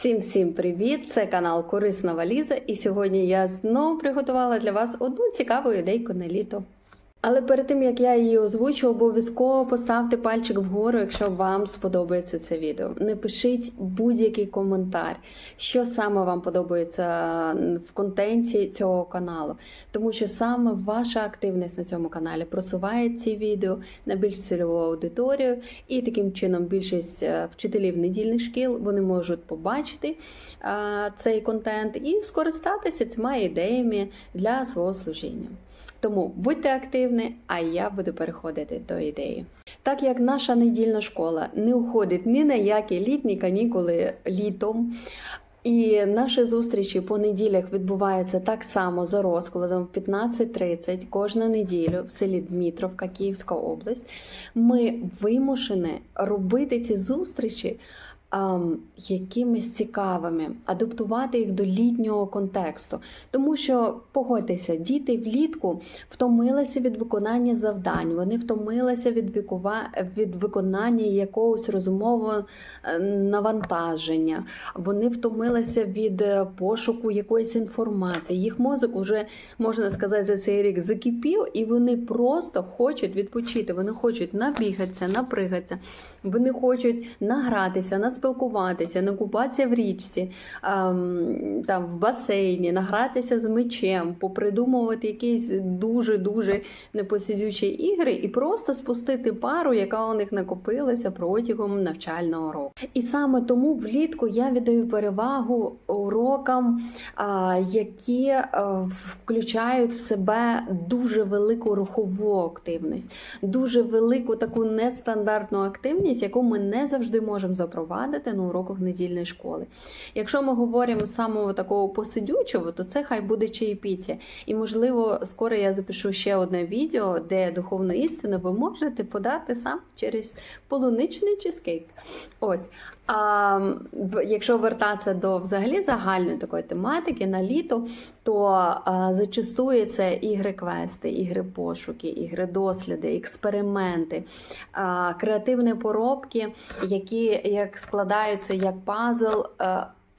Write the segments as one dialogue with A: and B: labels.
A: Всім всім привіт! Це канал Корисна Валіза, і сьогодні я знову приготувала для вас одну цікаву ідейку на літо. Але перед тим як я її озвучу, обов'язково поставте пальчик вгору, якщо вам сподобається це відео. Напишіть будь-який коментар, що саме вам подобається в контенті цього каналу, тому що саме ваша активність на цьому каналі просуває ці відео на більш цільову аудиторію, і таким чином більшість е, вчителів недільних шкіл вони можуть побачити е, цей контент і скористатися цими ідеями для свого служіння. Тому будьте активні, а я буду переходити до ідеї. Так як наша недільна школа не уходить ні на які літні канікули літом. І наші зустрічі по неділях відбуваються так само за розкладом в 15.30 кожну неділю в селі Дмитровка, Київська область. Ми вимушені робити ці зустрічі якимись цікавими, адаптувати їх до літнього контексту. Тому що погодьтеся, діти влітку втомилися від виконання завдань, вони втомилися від вікува... від виконання якогось розумового е, навантаження, вони втомилися від е, пошуку якоїсь інформації. Їх мозок уже можна сказати за цей рік закипів, і вони просто хочуть відпочити. Вони хочуть набігатися, напригатися, вони хочуть награтися, наспілкуватися, накупатися в річці, ем, там в басейні, награтися з мечем, попридумувати якісь дуже дуже непосидючі ігри і просто спустити пару, яка у них накопилася протягом навчального року. І саме тому влітку я віддаю перевагу урокам, які а, включають в себе дуже велику рухову активність, дуже велику таку нестандартну активність, яку ми не завжди можемо запровадити на уроках недільної школи. Якщо ми говоримо самого такого посидючого, то це хай буде чаєпіття. І можливо, скоро я запишу ще одне відео, де духовну істину ви можете подати сам через полуничний чизкейк. Ось. А якщо вертатися до взагалі загальної такої тематики на літо, то а, зачастує це ігри квести, ігри пошуки, ігри досліди, експерименти, а, креативні поробки, які як складаються як пазл.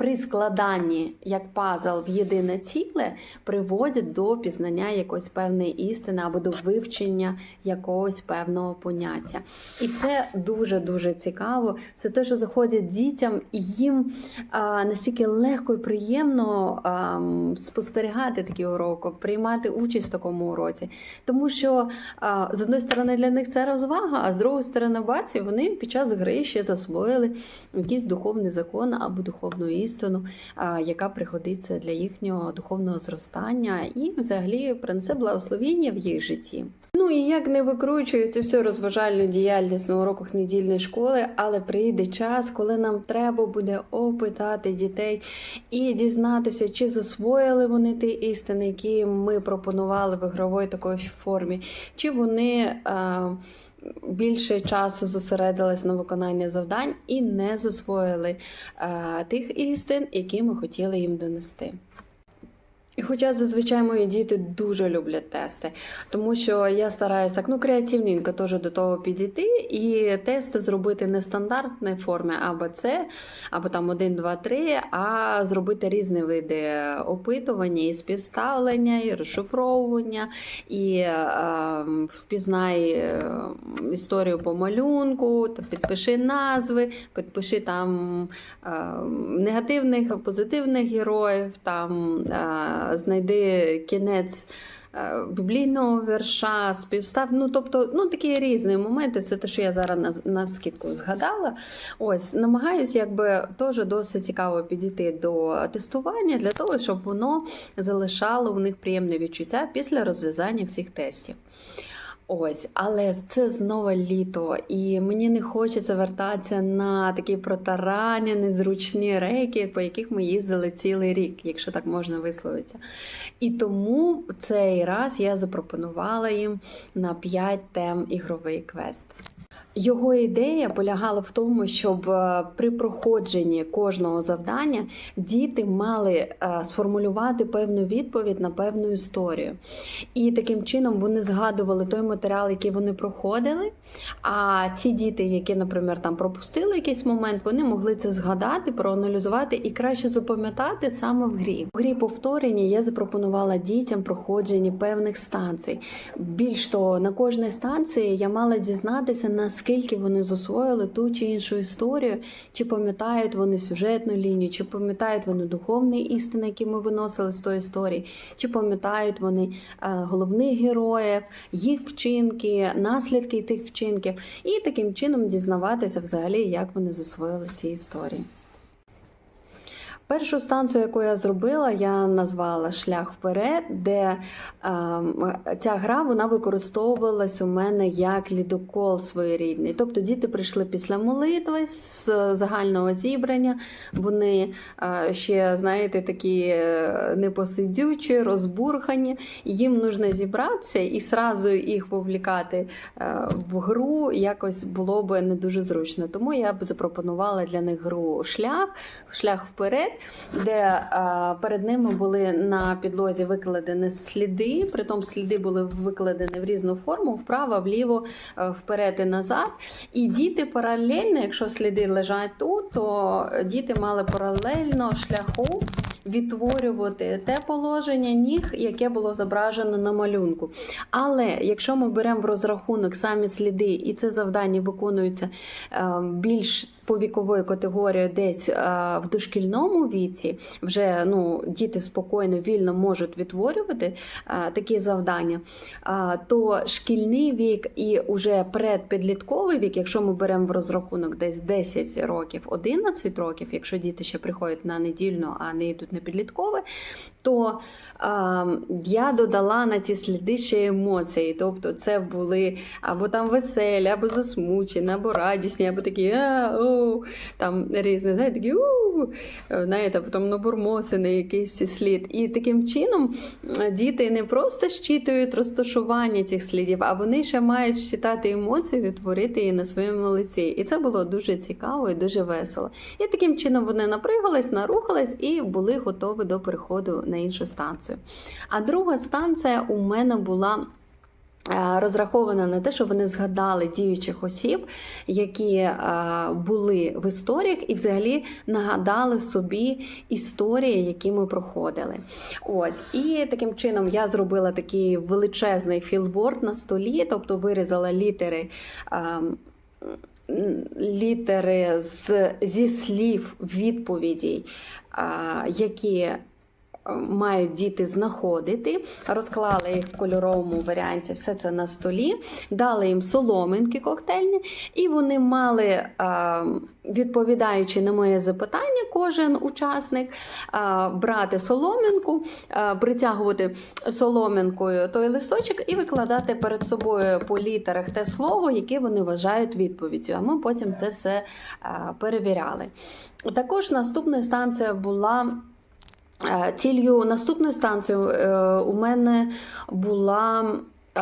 A: При складанні як пазл в єдине ціле приводять до пізнання якоїсь певної істини або до вивчення якогось певного поняття. І це дуже дуже цікаво. Це те, що заходить дітям, і їм а, настільки легко і приємно а, спостерігати такі уроки, приймати участь в такому уроці. Тому що а, з одної сторони для них це розвага, а з другої сторони, баці, вони під час гри ще засвоїли якийсь духовний закон або духовну істину, а, яка пригодиться для їхнього духовного зростання і взагалі принесе благословення в їх житті. Ну і як не викручують всю розважальну діяльність на уроках недільної школи, але прийде час, коли нам треба буде опитати дітей і дізнатися, чи засвоїли вони ті істини, які ми пропонували в ігровій такій формі, чи вони. Е, Більше часу зосередились на виконанні завдань і не засвоїли е, тих істин, які ми хотіли їм донести. І хоча зазвичай мої діти дуже люблять тести, тому що я стараюсь так ну креативненько теж до того підійти і тести зробити не в стандартній формі або це, або там 1, 2, 3, а зробити різні види опитування і співставлення, і розшифровування, і е, впізнай е, історію по малюнку, та підпиши назви, підпиши там е, негативних, позитивних героїв, там е, знайди кінець. е, Біблійного верша, співстав, ну тобто, ну такі різні моменти. Це те, що я зараз на, на згадала. Ось намагаюся, якби теж досить цікаво підійти до тестування для того, щоб воно залишало у них приємне відчуття після розв'язання всіх тестів. Ось, але це знову літо, і мені не хочеться вертатися на такі протарані, незручні рейки, по яких ми їздили цілий рік, якщо так можна висловитися. І тому цей раз я запропонувала їм на 5 тем ігровий квест. Його ідея полягала в тому, щоб е, при проходженні кожного завдання діти мали е, сформулювати певну відповідь на певну історію. І таким чином вони згадували той матеріал, який вони проходили. А ті діти, які, наприклад, там пропустили якийсь момент, вони могли це згадати, проаналізувати і краще запам'ятати саме в грі. В грі повторення я запропонувала дітям проходження певних станцій. Більш того, на кожній станції я мала дізнатися, наскільки вони засвоїли ту чи іншу історію, чи пам'ятають вони сюжетну лінію, чи пам'ятають вони духовні істини, які ми виносили з тої історії, чи пам'ятають вони е, головних героїв, їх вчинки, наслідки тих вчинків, і таким чином дізнаватися взагалі, як вони засвоїли ці історії. Першу станцію, яку я зробила, я назвала Шлях вперед, де ем, ця гра вона використовувалась у мене як лідокол своєрідний. Тобто діти прийшли після молитви з загального зібрання. Вони е, ще, знаєте, такі е, непосидючі, розбурхані. Їм нужно зібратися і сразу їх вовлікати е, в гру якось було б не дуже зручно. Тому я б запропонувала для них гру шлях, шлях вперед де е, перед ними були на підлозі викладені сліди, притом сліди були викладені в різну форму: вправо, вліво, е, вперед і назад. І діти паралельно, якщо сліди лежать тут, то діти мали паралельно шляху. Відтворювати те положення ніг, яке було зображено на малюнку. Але якщо ми беремо в розрахунок самі сліди, і це завдання виконується е, більш по вікової категорії, десь е, в дошкільному віці, вже ну, діти спокійно, вільно можуть відтворювати е, такі завдання, то шкільний вік і уже предпідлітковий вік, якщо ми беремо в розрахунок десь 10 років, 11 років, якщо діти ще приходять на недільну, а не йдуть на підліткове, то е, я додала на ці сліди ще емоції. Тобто це були або там веселі, або засмучені, або радісні, або такі а, о, там різні, знаєте, такі у, знаєте, потім набурмосений якийсь слід. І таким чином е, діти не просто щитують розташування цих слідів, а вони ще мають щитати емоції, відтворити її на своєму лиці. І це було дуже цікаво і дуже весело. І таким чином вони напригались, нарухались і були готові до переходу на іншу станцію. А друга станція у мене була. Е, Розрахована на те, щоб вони згадали діючих осіб, які е, були в історіях, і взагалі нагадали собі історії, які ми проходили. Ось і таким чином я зробила такий величезний філборд на столі, тобто вирізала літери. ем, Літери з, зі слів відповідей, які е, мають діти знаходити, розклала їх в кольоровому варіанті, все це на столі, дали їм соломинки коктейльні, і вони мали, відповідаючи на моє запитання, кожен учасник брати соломинку, притягувати соломинкою той листочок і викладати перед собою по літерах те слово, яке вони вважають відповіддю. А ми потім це все перевіряли. Також наступною станцією була. Е, Ціллю наступної станції е, у мене була е,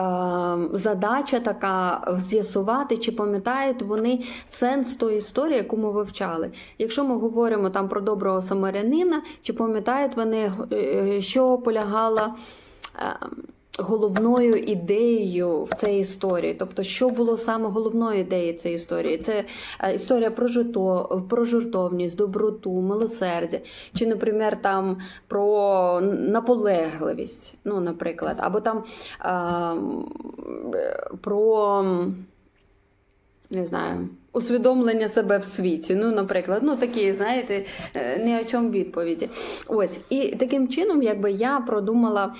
A: задача така з'ясувати, чи пам'ятають вони сенс тої історії, яку ми вивчали. Якщо ми говоримо там про доброго самарянина, чи пам'ятають вони, що полягала. Е, Головною ідеєю в цій історії, тобто, що було саме головною ідеєю цієї історії? Це е, історія про жито, про жертовність, доброту, милосердя, чи, наприклад, там про наполегливість, ну, наприклад, або там а, про не знаю. Усвідомлення себе в світі, ну, наприклад, ну такі, знаєте, е, ні о чому відповіді. Ось, і таким чином, якби я продумала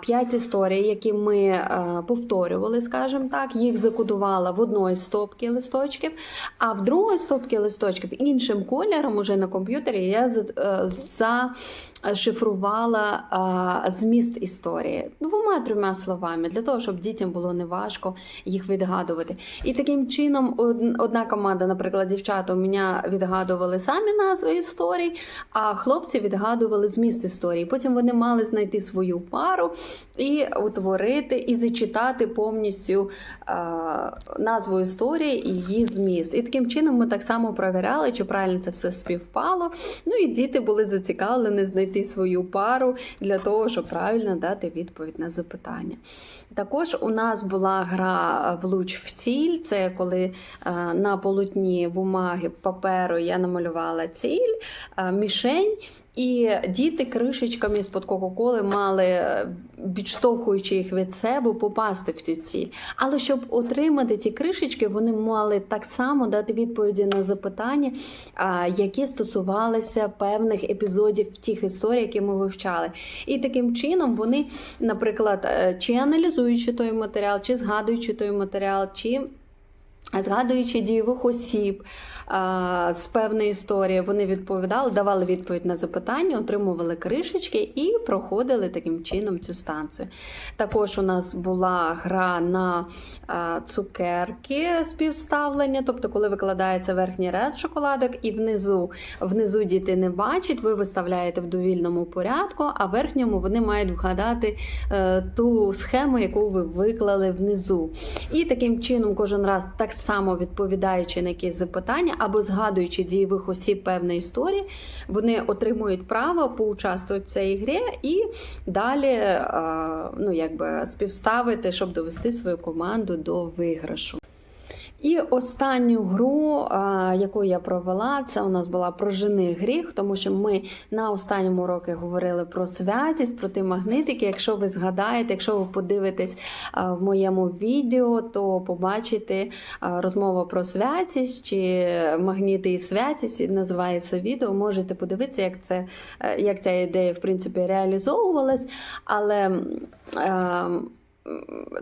A: п'ять історій, які ми а, повторювали, скажімо так, їх закодувала в одної стопки листочків, а в другої стопки листочків іншим кольором уже на комп'ютері я за. за Шифрувала а, зміст історії двома-трьома словами для того, щоб дітям було неважко їх відгадувати. І таким чином, од- однак команда, наприклад, дівчата у мене відгадували самі назви історій, а хлопці відгадували зміст історії. Потім вони мали знайти свою пару і утворити, і зачитати повністю е, назву історії і її зміст. І таким чином ми так само перевіряли, чи правильно це все співпало. Ну і діти були зацікавлені знайти свою пару для того, щоб правильно дати відповідь на запитання. Також у нас була гра влуч в ціль. Це коли е, на полотні бумаги паперу я намалювала ціль, е, мішень. І діти кришечками з-под Кока-Коли мали, е, відштовхуючи їх від себе, попасти в цю ціль. Але щоб отримати ці кришечки, вони мали так само дати відповіді на запитання, які стосувалися певних епізодів тих історій, які ми вивчали. І таким чином вони, наприклад, е, чи аналізуючи той матеріал, чи згадуючи той матеріал, чи Згадуючи дієвих осіб з певної історії, вони відповідали, давали відповідь на запитання, отримували кришечки і проходили таким чином цю станцію. Також у нас була гра на цукерки співставлення, тобто, коли викладається верхній ряд шоколадок, і внизу внизу діти не бачать, ви виставляєте в довільному порядку, а в верхньому вони мають вгадати е, ту схему, яку ви виклали внизу. І таким чином кожен раз так само відповідаючи на якісь запитання або згадуючи дієвих осіб певної історії, вони отримують право поучаствувати в цій грі і далі е, ну, якби співставити, щоб довести свою команду до виграшу. І останню гру, яку я провела, це у нас була прожени гріх, тому що ми на останньому уроці говорили про святість, про ті магнитики. Якщо ви згадаєте, якщо ви подивитесь в моєму відео, то побачите розмову про святість чи магніти і святість називається відео. Можете подивитися, як це е, як ця ідея в принципі реалізовувалась, але.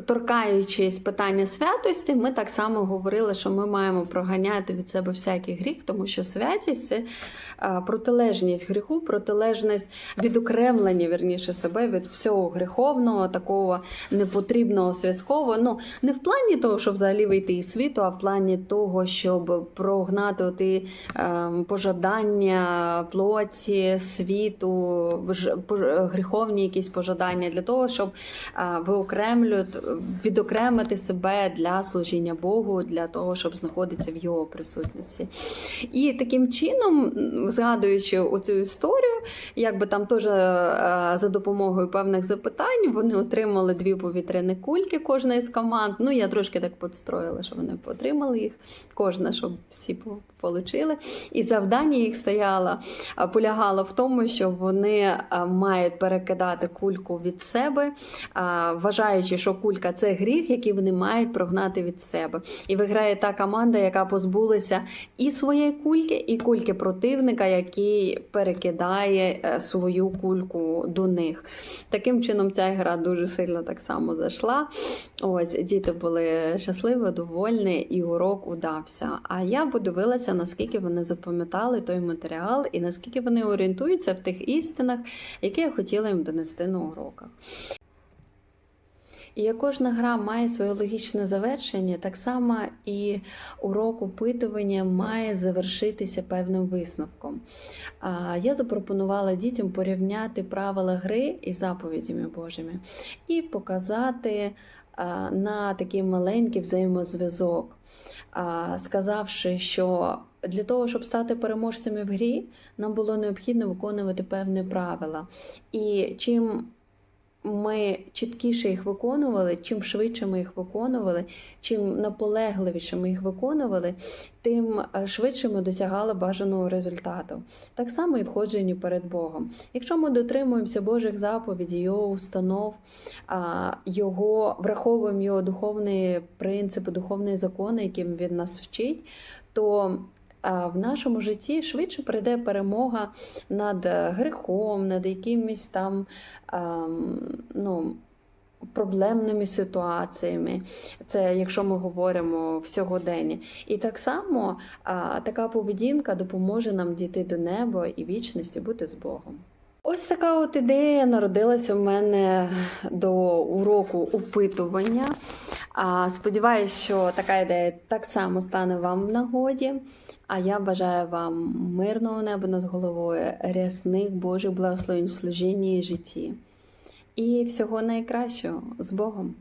A: Торкаючись питання святості, ми так само говорили, що ми маємо проганяти від себе всякий гріх, тому що святість це е, протилежність гріху, протилежність відокремлення вірніше себе від всього гріховного, такого непотрібного зв'язкового. Ну не в плані того, щоб взагалі вийти із світу, а в плані того, щоб прогнати оті е, пожадання плоті, світу, гріховні якісь пожадання для того, щоб е, виокремити відокремити себе для служіння Богу, для того, щоб знаходитися в його присутності. І таким чином, згадуючи оцю історію, якби там теж е, за допомогою певних запитань вони отримали дві повітряні кульки, кожна із команд. Ну, я трошки так підстроїла, що вони отримали їх, кожна, щоб всі отримали. І завдання їх стояло, полягало в тому, що вони мають перекидати кульку від себе, вважаючи, що кулька це гріх, який вони мають прогнати від себе. І виграє та команда, яка позбулася і своєї кульки, і кульки противника, який перекидає е, свою кульку до них. Таким чином, ця гра дуже сильно так само зайшла. Ось діти були щасливі, довольні, і урок удався. А я подивилася, наскільки вони запам'ятали той матеріал і наскільки вони орієнтуються в тих істинах, які я хотіла їм донести на уроках. І як кожна гра має своє логічне завершення, так само і урок опитування має завершитися певним висновком. Я запропонувала дітям порівняти правила гри із заповідями Божими і показати на такий маленький взаємозв'язок, сказавши, що для того, щоб стати переможцями в грі, нам було необхідно виконувати певні правила. І чим ми чіткіше їх виконували, чим швидше ми їх виконували, чим наполегливіше ми їх виконували, тим е, швидше ми досягали бажаного результату. Так само і входженні перед Богом. Якщо ми дотримуємося Божих заповідей, Його установ, його враховуємо його духовні принципи, духовні закони, яким він нас вчить, то в нашому житті швидше прийде перемога над е, грехом, над якимись там ну, проблемними ситуаціями. Це якщо ми говоримо в сьогоденні. І так само така поведінка допоможе нам дійти до неба і вічності бути з Богом. Ось така от ідея народилася в мене до уроку опитування. Сподіваюсь, що така ідея так само стане вам в нагоді. А я бажаю вам мирного неба над головою, рясних Божих благословень в служінні і житті. І всього найкращого з Богом!